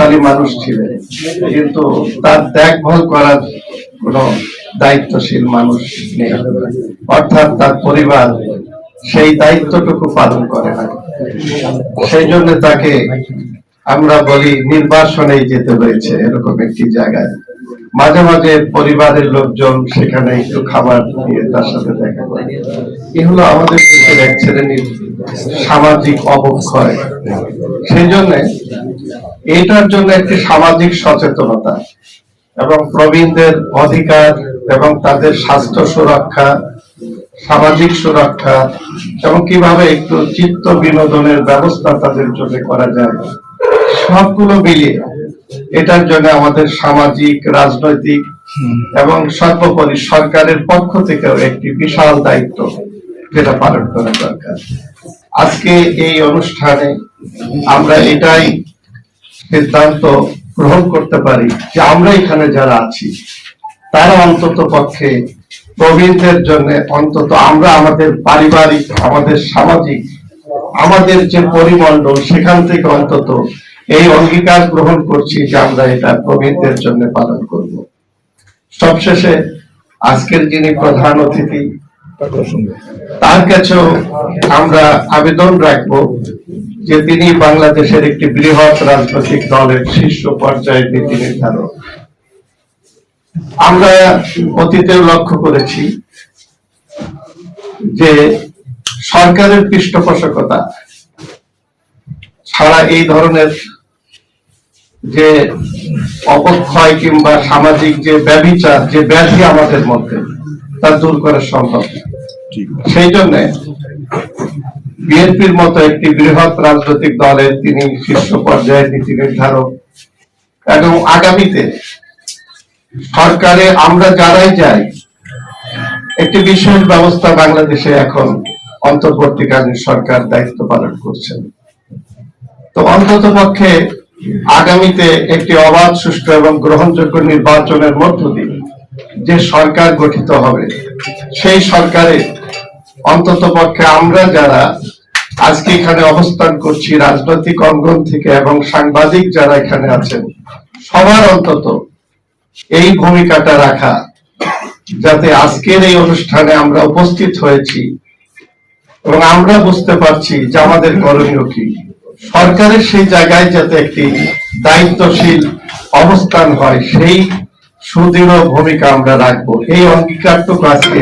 প্রভাবশালী মানুষ ছিলেন। কিন্তু তার দেখভাল করার কোনো দায়িত্বশীল মানুষ নেই। অর্থাৎ তার পরিবার সেই দায়িত্বটুকু পালন করে না। সেই জন্য তাকে আমরা বলি নির্বাসনেই যেতে হয়েছে এরকম একটি জায়গায়। মাঝে মাঝে পরিবারের লোকজন সেখানে একটু খাবার দিয়ে তার সাথে দেখা করে। এ হলো আমাদের দেশের এক শ্রেণির সামাজিক অবক্ষয়। সেই জন্য এটার জন্য একটি সামাজিক সচেতনতা এবং প্রবীণদের অধিকার এবং তাদের স্বাস্থ্য সুরক্ষা, সামাজিক সুরক্ষা এবং কীভাবে একটু চিত্ত বিনোদনের ব্যবস্থা তাদের জন্য করা যায়, সবগুলো মিলিয়ে এটার জন্য আমাদের সামাজিক, রাজনৈতিক এবং সর্বোপরি সরকারের পক্ষ থেকেও একটি বিশাল দায়িত্ব যেটা পালন করা দরকার। আজকে এই অনুষ্ঠানে আমরা এটাই সিদ্ধান্ত গ্রহণ করতে পারি যে আমরা এখানে যারা আছি, তারা অন্তত পক্ষে প্রবীণদের জন্য অন্তত আমরা আমাদের পারিবারিক, আমাদের সামাজিক, আমাদের যে পরিমণ্ডল, সেখান থেকে অন্তত এই অঙ্গীকার গ্রহণ করছি যে আমরা এটা প্রবীণদের জন্য পালন করব। সবশেষে আজকের যিনি প্রধান অতিথি, তার কাছেও আমরা আবেদন রাখব যে তিনি বাংলাদেশের একটি বৃহৎ রাজনৈতিক দলের শীর্ষ পর্যায়ের নীতি নির্ধারক। আমরা অতীতেও লক্ষ্য করেছি যে সরকারের পৃষ্ঠপোষকতা ছাড়া এই ধরনের যে অপক্ষয় কিংবা সামাজিক যে ব্যবিচার যে ব্যাধি আমাদের মধ্যে তা দূর করা সম্ভব সেই জন্য বিএনপির মতো একটি বৃহৎ রাজনৈতিক দলের তিনি শীর্ষ পর্যায়ের নীতি নির্ধারক। এবং আগামীতে সরকারে আমরা যারাই যাই, একটি বিশেষ ব্যবস্থা বাংলাদেশে এখন অন্তর্বর্তীকালীন সরকার দায়িত্ব পালন করছেন। তো অন্তত পক্ষে আগামীতে একটি অবাধ, সুষ্ঠু এবং গ্রহণযোগ্য নির্বাচনের মধ্য দিয়ে যে সরকার গঠিত হবে, সেই সরকারে অন্তত পক্ষে আমরা যারা আজকে এখানে অবস্থান করছি, রাজনৈতিক অঙ্গন থেকে এবং সাংবাদিক যারা এখানে আছেন, সবার অন্তত এই ভূমিকাটা রাখা, যাতে আজকের এই অনুষ্ঠানে আমরা উপস্থিত হয়েছি এবং আমরা বুঝতে পারছি যে আমাদের করণীয় কি। সরকারের সেই জায়গায় যাতে একটি দায়িত্বশীল অবস্থান হয়, সেই সুদৃঢ় ভূমিকা আমরা রাখব। এই অঙ্গীকারটুকু আজকে